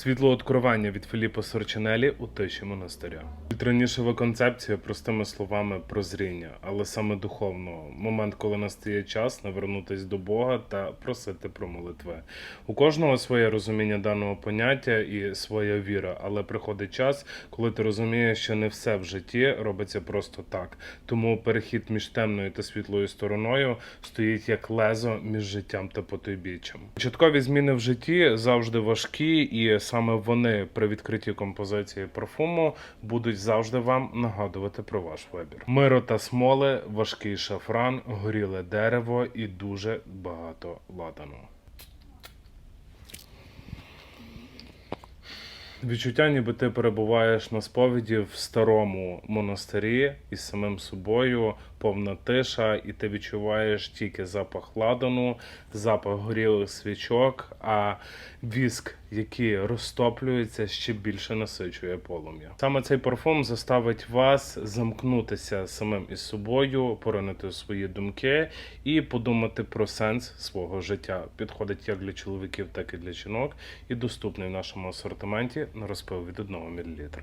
Світло откровення від Філіппо Сорчинелі у тиші монастиря. Раніше концепція простими словами прозріння, але саме духовно. Момент, коли настає час навернутись до Бога та просити про молитви. У кожного своє розуміння даного поняття і своя віра, але приходить час, коли ти розумієш, що не все в житті робиться просто так. Тому перехід між темною та світлою стороною стоїть як лезо між життям та потойбіччям. Початкові зміни в житті завжди важкі, і саме вони при відкритті композиції парфуму будуть завжди вам нагадувати про ваш вибір. Миро та смоли, важкий шафран, горіле дерево і дуже багато ладану. Відчуття, ніби ти перебуваєш на сповіді в старому монастирі із самим собою, повна тиша, і ти відчуваєш тільки запах ладану, запах горілих свічок, а віск, який розтоплюються ще більше насичує полум'я. Саме цей парфум заставить вас замкнутися самим із собою, поринити свої думки і подумати про сенс свого життя. Підходить як для чоловіків, так і для жінок, і доступний в нашому асортименті на розпил від 1 мл.